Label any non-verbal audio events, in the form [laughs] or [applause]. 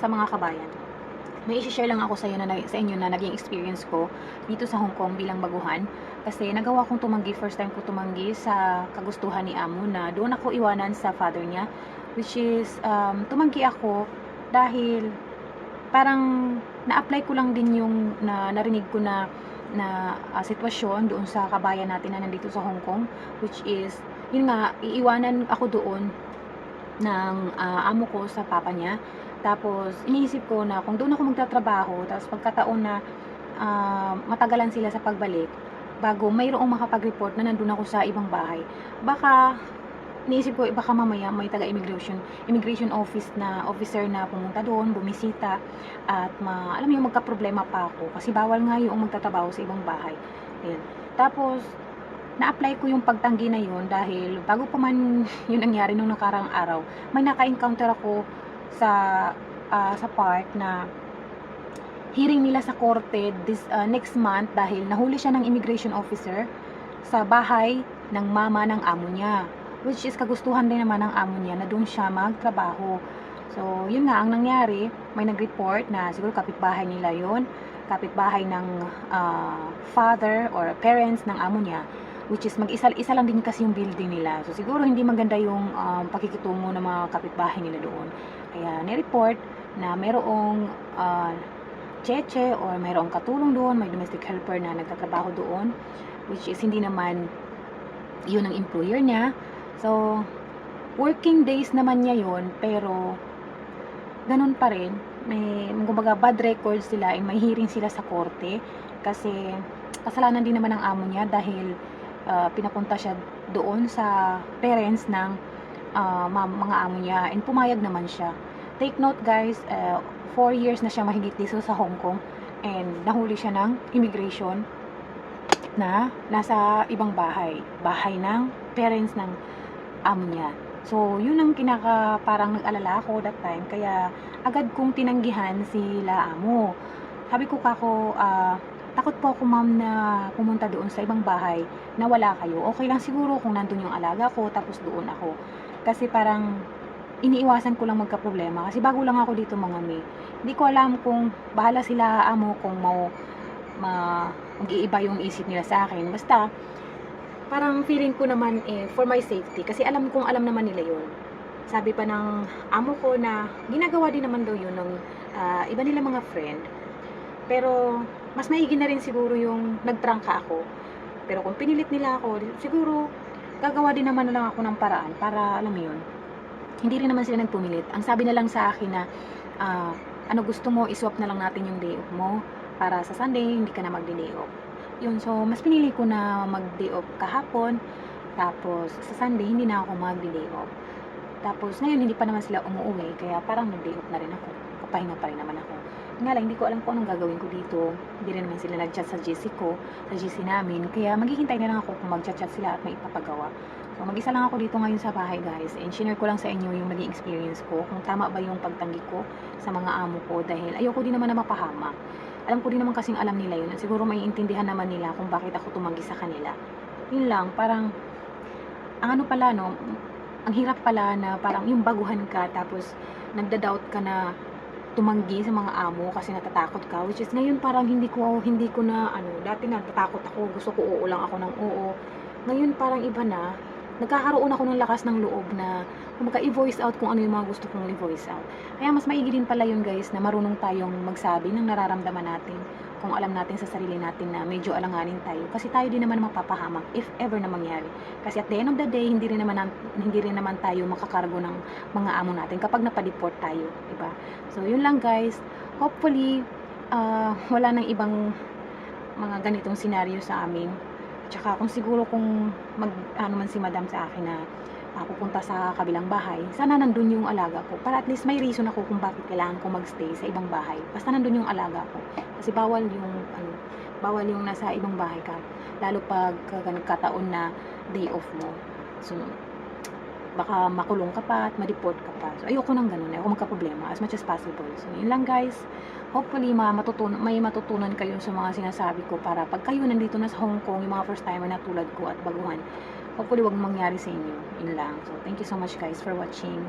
basta mga kabayan, may isi-share lang ako sa, inyo na, sa inyo na naging experience ko dito sa Hong Kong bilang baguhan. Kasi nagawa kong tumanggi, first time ko tumanggi sa kagustuhan ni Amo na doon ako iwanan sa father niya. Which is, um, tumanggi ako dahil parang na-apply ko lang din yung na, narinig ko na na ah, sitwasyon doon sa kabayan natin na nandito sa Hong Kong which is yun nga iiwanan ako doon ng ah, amo ko sa papa niya. Tapos iniisip ko na kung doon ako magtatrabaho tapos pagkataon na ah, matagalan sila sa pagbalik bago mayroong makapag-report na nandun ako sa ibang bahay. Baka iniisip ko eh, baka mamaya may taga immigration office na officer na pumunta doon bumisita at ma, alam mo yung magka-problema pa ako kasi bawal nga yung magtatrabaho sa ibang bahay. Ayun. tapos na-apply ko yung pagtanggi na yun dahil bago pa man [laughs] yun nangyari nung nakarang araw may naka-encounter ako sa ah, sa park na hearing nila sa korte this ah, next month dahil nahuli siya ng immigration officer sa bahay ng mama ng amo niya which is kagustuhan din naman ng amo niya na doon siya magtrabaho. So yun nga ang nangyari may nag-report na siguro kapitbahay nila yon kapitbahay ng ah, father or parents ng amo niya which is mag-isa isa lang din kasi yung building nila. So siguro hindi maganda yung um, pakikitungo ng mga kapitbahay nila doon. Kaya ni-report na mayroong ah, cheche or mayroong katulong doon, may domestic helper na nagtatrabaho doon, which is hindi naman yun ang employer niya. So, working days naman niya yun, pero ganun pa rin, may, kumbaga, bad records sila, and may hearing sila sa korte, kasi kasalanan din naman ng amo niya dahil ah, pinapunta siya doon sa parents ng ma- mga amo niya, and pumayag naman siya. Take note guys, 4 years na siya mahigit dito sa Hong Kong and nahuli siya ng immigration na nasa ibang bahay. Bahay ng parents ng amo niya. So, yun ang kinaka parang nag-alala ako that time. Kaya, agad kong tinanggihan sila amo. Sabi ko kako, ah, takot po ako ma'am na pumunta doon sa ibang bahay na wala kayo. Okay lang siguro kung nandun yung alaga ko tapos doon ako. Kasi parang iniiwasan ko lang magka-problema kasi bago lang ako dito mga may. Hindi ko alam kung bahala sila amo kung mau ma mag-iiba yung isip nila sa akin. Basta parang feeling ko naman eh for my safety kasi alam kong alam naman nila yun. Sabi pa ng amo ko na ginagawa din naman daw yun ng ah, iba nila mga friend. Pero mas maigi na rin siguro yung nagtrangka ako. Pero kung pinilit nila ako, siguro gagawa din naman na lang ako ng paraan para alam mo yun, hindi rin naman sila nagpumilit. Ang sabi na lang sa akin na, ah, ano gusto mo, iswap na lang natin yung day off mo para sa Sunday, hindi ka na mag-day off. Yun, so, mas pinili ko na mag-day off kahapon, tapos sa Sunday, hindi na ako mag-day off. Tapos, ngayon, hindi pa naman sila umuwi, kaya parang nag-day off na rin ako. Kapahinga pa rin naman ako. Nga lang, hindi ko alam kung anong gagawin ko dito. Hindi rin naman sila nag-chat sa GC ko, sa GC namin. Kaya maghihintay na lang ako kung mag-chat-chat sila at may ipapagawa. So, mag-isa lang ako dito ngayon sa bahay, guys. And share ko lang sa inyo yung naging experience ko. Kung tama ba yung pagtanggi ko sa mga amo ko. Dahil ayoko din naman na mapahamak. Alam ko din naman kasing alam nila yun. At siguro may intindihan naman nila kung bakit ako tumanggi sa kanila. Yun lang, parang, ang ano pala, no, ang hirap pala na parang yung baguhan ka, tapos nagda-doubt ka na tumanggi sa mga amo kasi natatakot ka which is ngayon parang hindi ko hindi ko na ano dati natatakot ako gusto ko oo ako ng oo. Ngayon parang iba na nagkakaroon ako ng lakas ng loob na kumbaga i-voice out kung ano yung mga gusto kong i-voice out. Kaya mas maigi din pala yun guys na marunong tayong magsabi ng nararamdaman natin kung alam natin sa sarili natin na medyo alanganin tayo. Kasi tayo din naman mapapahamak if ever na mangyari. Kasi at the end of the day hindi rin naman hindi rin naman tayo makakargo ng mga amo natin kapag napadeport tayo di ba? So yun lang guys. Hopefully ah, wala nang ibang mga ganitong senaryo sa amin tsaka kung siguro kung mag ano man si madam sa akin na ah, pupunta sa kabilang bahay, sana nandun yung alaga ko. Para at least may reason ako kung bakit kailangan ko magstay sa ibang bahay. Basta nandun yung alaga ko. Kasi bawal yung, ano, bawal yung nasa ibang bahay ka. Lalo pag uh, nagkataon na day off mo. So, baka makulong ka pa at ma-deport ka pa. So, ayoko nang ganun. Ayoko magka-problema as much as possible. So, yun lang guys. Hopefully, ma matutun may matutunan kayo sa mga sinasabi ko para pag kayo nandito na sa Hong Kong, yung mga first timer na tulad ko at baguhan, hopefully wag mangyari sa inyo. Yun lang. So, thank you so much guys for watching.